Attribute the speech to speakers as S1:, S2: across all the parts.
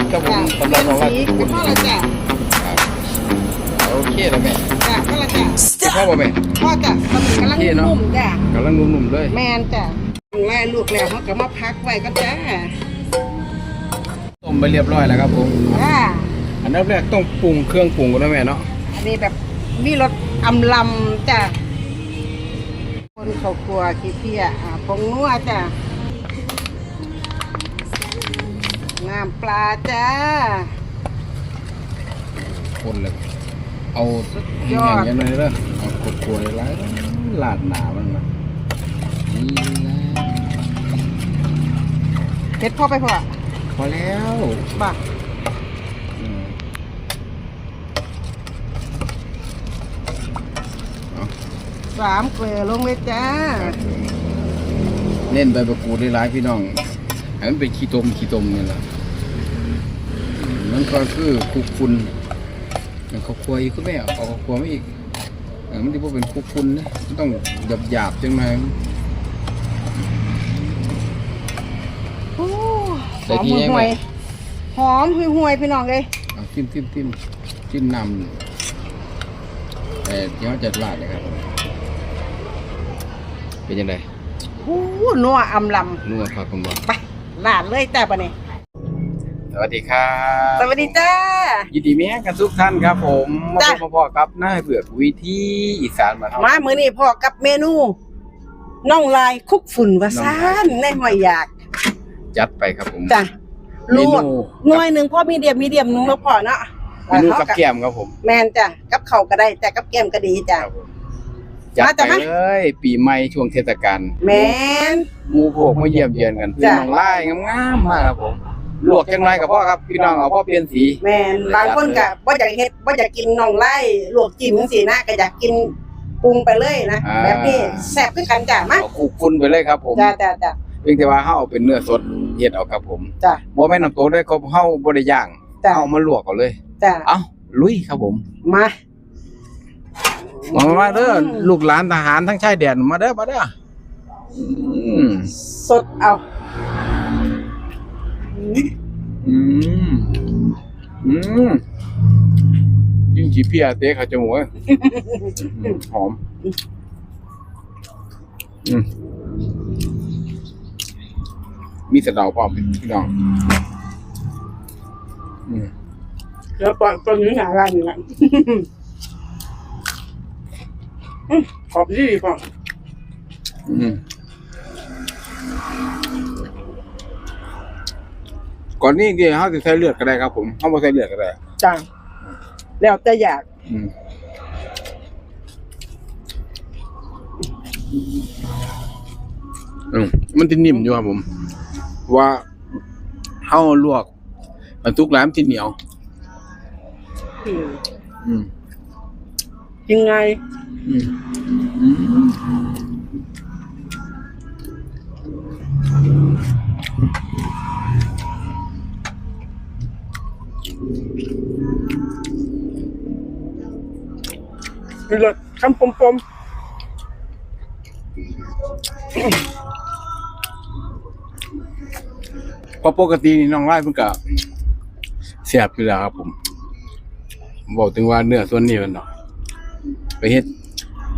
S1: นิ
S2: ดๆครับผมสำหรับน้องลาย
S1: สี
S2: ทุกคน
S1: พ่อละจ้า
S2: โอเคแล้วแม่
S1: จ้าพ่อละจ้า
S2: พ่อบ่แม่
S1: พ่อจ้ะกำลังกำลังนุ่มจ้ากำ
S2: ลังนุ่มๆเลย
S1: แมนจ้ะไล่ลูกแล้วเขาก็มาพักไว้ก็จ้า
S2: ต้มไปเรียบร้อยแล้วครับผม
S1: จ้า
S2: อันดับแรกต้องปรุงเครื่องปรุงก่อนนะแม่เนาะ
S1: อันนี้แบบมีรสอำลำจ้ะคนเขาครัวขี้เพี้ยอ่าผงนัวจ้ะ น้ำปลาจ้า
S2: คนเลยเอา
S1: สุด
S2: แห้
S1: ยอด
S2: งๆอย่างนี้เลยเอาขดกลวยหลายลาดหนามันมานี่แหละ
S1: เผ็ดพ่อไปพ่อ
S2: พอแล้ว
S1: บ่า
S2: อืมเอา
S1: สามเกลือลงเลยจ้า
S2: เน้นใบประกูดได้หลายพี่น้องให้มันเป็นขี้ตมขี้ตมนี่แหละอื มมันก็คือคุกคุณอย่างข้าวคั่วอีกก็แม่เอาข้าวคั่วไม่อีกเออมันที่พวกเป็นคุกคุณนะมันต้องหยาบหยาบๆจังหน่อย
S1: โอ้ห
S2: ใส่
S1: อม
S2: กี่แยก
S1: ห่
S2: ไหม
S1: วยๆหอมห่วยๆพี่น้องเลย
S2: เอาจิ้มจิ้มจิ้มจิ้มนำแต่เดี๋ยวจะลาดเลยครับ เป็นยังไง
S1: โอ้นัวอำล
S2: นัวผักคุณบอกำ
S1: ไปลาดเลยจ้าปะเนี่ย
S2: สวัสดีครับ
S1: สวัสดีจ้า
S2: ยินดีแม่กันทุกท่านครับ ผมมา
S1: จ้ะ
S2: พบมาพอกับหน้าเผือกวิธีอีสานมานเท่า
S1: มามื้อนี้พ่อกับเมนูน่องลายคุกฝุ่นวาซานในหอยอยาก
S2: จัดไปครับผม
S1: จ้ะ
S2: เม
S1: ลวก
S2: นู
S1: หน่วยหนึ่งพ่อมีเดียมมีเดียมหนึงแล้วพอเนาะ
S2: เมนูกับแก้มครับผม
S1: แมนจ้ะกับเข่าวก็ได้ แต่กับแก้มก็ดีจ้ะ
S2: ครับผมจัด
S1: มาจ้ะ
S2: ไป
S1: มา
S2: เลยปีใหม่ช่วงเทศกาล
S1: แมน
S2: หมูโผกมาเยี่ยมเยียนกันพี่
S1: จ้ะ
S2: น้องไล่งามๆมากครับผม ลวกจังไรกับพ่อครับพี่น้องเอาพ่อเปลี่ยนสี
S1: แมนบางคนก็บ่อยากเฮ็ดบ่อยากกินน่องไล่ลวกจิ้มจังซี่นะก็อยากกินปรุงไปเลยนะแบบนี้แซ่บคือกันจ้ะมา
S2: เอาคุกคุณไปเลยครับผม
S1: จ้ะจ้ะจ้ะ
S2: เพียงแต่ว่าเฮาเอาเป็นเนื้อสดเฮ็ดเอาครับผม
S1: จ้ะ
S2: บ่แม่นน้ำตกได้ครับเฮาบ่ได้ย่าง
S1: จ้ะ
S2: เอามาลวกเอาเลย
S1: จ้ะ
S2: เอ้าลุยครับผม
S1: มา
S2: มามาเด้อลูกหลานทหารทั้งชายแดนมาเด้อมาเด้ออืม
S1: สดเอา
S2: อืม อืม ยิ่งขี้เพียเตะเขาจมูกเอ้ยอืมหอม อืม มีสะเดาพร้อมพี่น้อง อืม
S1: แล้วปล่อยตัวนี้หนาร้านนี่แหละอืมขอบดีพ่อ
S2: อืม ก่อนนี้กี่เขาจะใช้เลือดก็ได้ครับผมเขาไม่ใช้เลือดก็ได้
S1: จ้ะแล้วแต่อยาก
S2: อืมอืมมันจะนิ่มอยู่ครับผม ว่าเฮาลวกบรรทุกร้านที่เหนียว
S1: อืม
S2: อืม
S1: ยังไง
S2: อืมอืม
S1: มีรสคำปมปม
S2: เพราะปกตินี่น้องไล่เพิ่นก็เสียบอยู่แล้วครับผม บอกถึงว่าเนื้อส่วนนี้มันเนาะไปเฮ็ด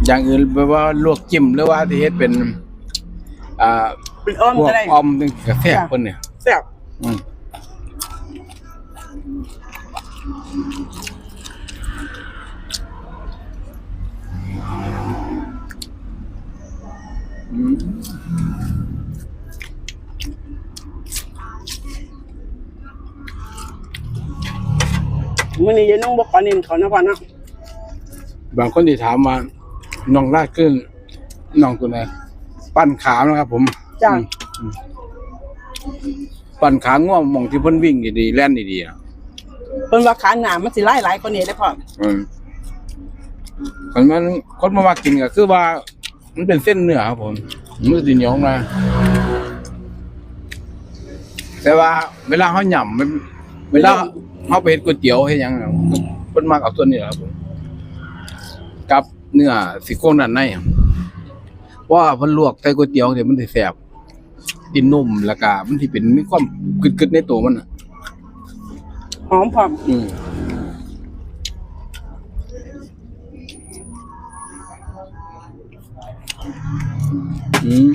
S2: อย่างอื่นแบบว่าลวกจิ้มหรือว่าที่เฮ็ดเป็น อ่า
S1: เป็นอ้อม
S2: พวก
S1: ก็ได้
S2: ออมนึงกาแฟเพิ่นเนี่ย
S1: แซ่บ
S2: อืม ม
S1: มื้อนี้ยายน้องบ่ขอเน้นเขานะพ่อนะ
S2: บางคนที่ถามว่าน้องลาดขึ้นน้องตัวไหนปั้นขาวนะครับ ผม
S1: จ้ะ
S2: อืมปั้นขาง่วงมองที่เพิ่นวิ่งดีๆแล่นดีๆอะ
S1: เพิ่นว่าขาหนามันสิหลายหลายกว่านี้ได้พ่อ
S2: อืมคนมันคนมาว่ากินก็คือว่า มันเป็นเส้นเนื้อครับผมมันสิเหนียวมาแต่ว่า เวลาเขาหย่ำมันเวลาเขาไปเฮ็ดก๋วยเตี๋ยวเฮ็ดหยังอะเพิ่นมักเอาส่วนนี้แหละครับผมกับเนื้อซี่โครงด้านในเพราะว่าเพิ่นลวกใส่ก๋วยเตี๋ยวเนี่ยมันสิแซ่บดินนุ่มแล้วก็มันสิเป็นมีความกึดๆในตัวมันน่ะ
S1: หอมพร้อม
S2: อืม อืม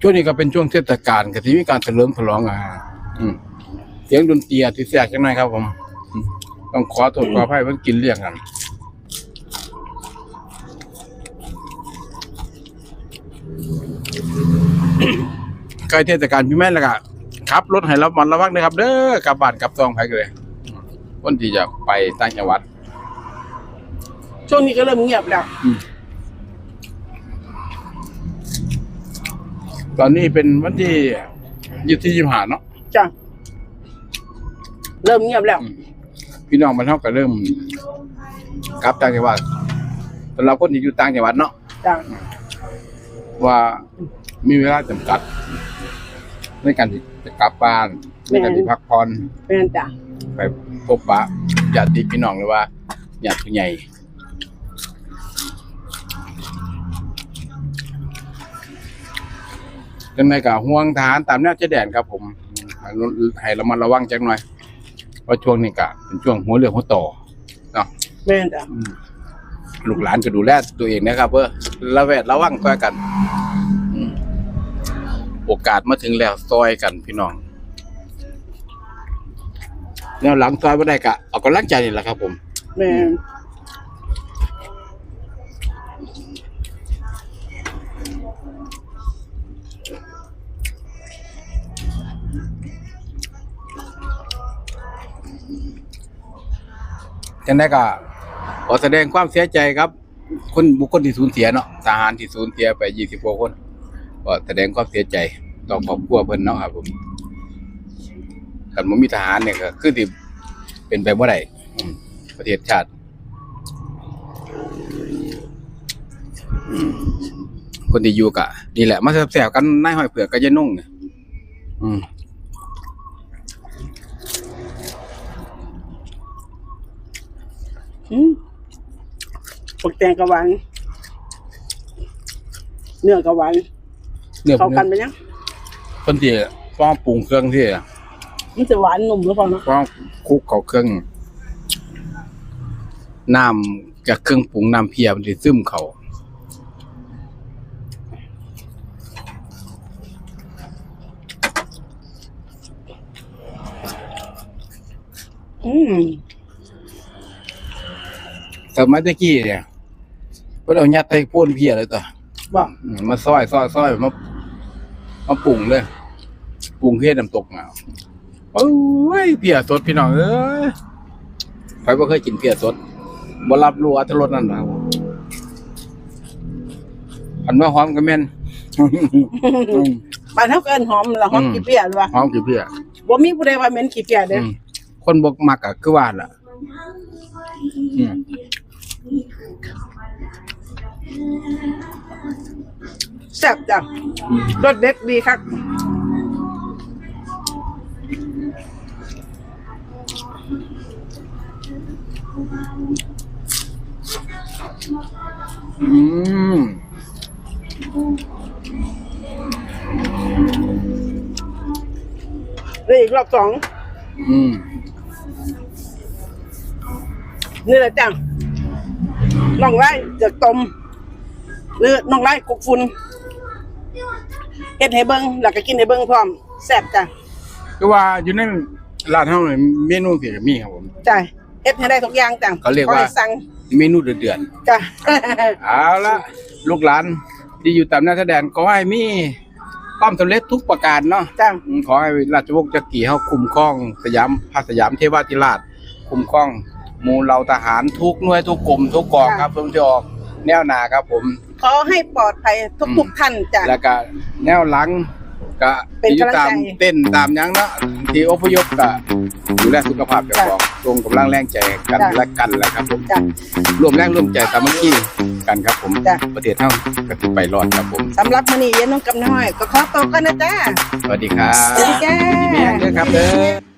S2: ช่วงนี้ก็เป็นช่วงเทศกาลก็ที่มีการเฉลิมฉลองอ่าอืมเสียงดนตรีอาจสิแทรกจังหน่อยครับ ผม ต้องขอโทษขออภัยเพิ่นกินเรียกกันใกล้เทศกาลพี่แม่แล้วก็ขับรถให้ระมัดระวังนะครับ เด้อกลับบ้านกลับซองไปเลย คนที่จะไปต่างจังหวัด
S1: ช่วงนี้ก็เริ่มเงียบแล้ว
S2: ตอนนี้เป็นวันที่ยี่ที่ยี่ห้าเนาะ
S1: จ้ะ เริ่มเงียบแล้ว
S2: พี่น้องมันเท่ากับเริ่มกลับต่างจังหวัดสำหรับคนที่อยู่ต่างจังหวัดเนาะ
S1: จ้ะ
S2: ว่ามีเวลาจำกัด ในการที่จะกลับบ้านในการที่พักผ่อน
S1: เป็นจ้ะ
S2: ไป พบปะญาติพี่น้องหรือว่าญาติผู้ใหญ่จังไดก็ห่วงทหารตามแนวชายแดนครับผมให้ระให้ระมัดระวังจักหน่อยเพราะช่วงนี้ก็เป็นช่วงหัวเรือหัวต่อเนาะ
S1: เป็นจ้ะ
S2: อืมลูกหลานก็ดูแลตัวเองนะครับเพื่อระแวดระวังก็กันอืมโอกาสมาถึงแล้วซอยกันพี่น้อง แนวหลังซอยไม่ได้กะเอากำลังใจนี่แหละครับ ผม
S1: เป็น
S2: จังได้ก็ขอแสดงความเสียใจครับ คนบุคคลที่สูญเสียเนาะทหารที่สูญเสียไปยี่สิบกว่าคนก็แสดงความเสียใจต่อครอบครัวเพิ่นเนาะครับผม แต่มันมีทหารเนี่ยก็คือที่เป็นไปบ่ได้อืมประเทศชาติอืมคนที่อยู่กะนี่แหละมาแซวๆกันนายห้อยเผือกกับยายนุ่งเนี่ยอืม
S1: อืมปักแตงกะหวานเนื้อกะหวาน
S2: เนี่ย
S1: เข้ากันไปยัง
S2: คนที่ฟ้องปรุงเครื่องที่
S1: มันจะหวานหนุ่มหรือเปล่าเนาะ
S2: ฟ้องคลุกเขาเครื่องน้ำจากเครื่องปรุงน้ำเพียมันสิซึมเขา
S1: อืม
S2: สมัยตะกี้เนี่ยเพิ่นเอายัดใส่พ่นเพียเลยตัว
S1: บอก
S2: อืมมาซอยซอยซอยมามาปรุงเลยปรุงเฮ็ดน้ำตกมา โอ้ยเพียสดพี่น้องเอ้ยใครบ่เคยกินเพียสดบ่รับรู้อรรถรสนั่นนะครับอันว่าหอมก็แม่นอืม
S1: ปลาเท่ากันหอมละหอม
S2: อืม
S1: ขี้เปียหรือว่า
S2: หอมกี่เพีย
S1: บ่มีผู้ใดว่าเหม็นขี้เปียเด้อ
S2: อืมคนบกมักอะคือว่าล่ะอืม
S1: แซ่บจ้ะรสเด็ดดีครับ
S2: อืม
S1: นี่อีกรอบสอง
S2: อืม
S1: นี่แหละจ้ะน้องไร่เจือกต้มหรือน้องไร่กุกฟุนเฮ็ดให้เบิ่งแล้วก็กินให้เบิ่งพร้อมแซ่บจ้ะ
S2: คือว่าอยู่ในร้านเฮาเนี่ยเมนูที่ก็มีครับผม
S1: จ้ะเฮ็ดให้ได้ทุกอย่างจ้ะ
S2: เขาเรียกว่า
S1: ขอให้สั่ง
S2: เมนูเดือด
S1: จ้ะ
S2: ๆเอาละลูกหลานที่อยู่ตามหน้าแสดงขอให้มีความสำเร็จทุกประการเนาะ
S1: จ้ะ
S2: อืมขอให้ราชวงศ์จักรีเฮาคุ้มครองสยามพระสยามเทวาธิราชคุ้มครองหมู่เหล่าทหารทุกหน่วยทุกกรมทุกกองครับเพิ่นจะออกแนวหน้าครับผม
S1: ขอให้ปลอดภัยทุกๆท่านจ้ะ
S2: แล้วก็แนวหลัง ก็
S1: เป็น
S2: อยู่
S1: กำลัง
S2: ตาม
S1: ใจ
S2: เต้นตามหยังเนาะที่อพยพก็ดูแลสุขภาพเจ้าของตรงกำลังแรงใจกัน
S1: จ้ะ
S2: และกันแหละครับผม
S1: จ้ะ
S2: ร่วมแรงร่วมใจสามัคคีกันครับผม
S1: จ้ะ
S2: ประเทศเฮาก็สิไปรอดครับผม
S1: สำหรับมื้อนี้เย็นน้องกำน้อย ก็ขอตัวกันนะจ้า
S2: สวัสดีครับ
S1: สวัสดีจ้า
S2: ดีแม่เด้อครับเด้อ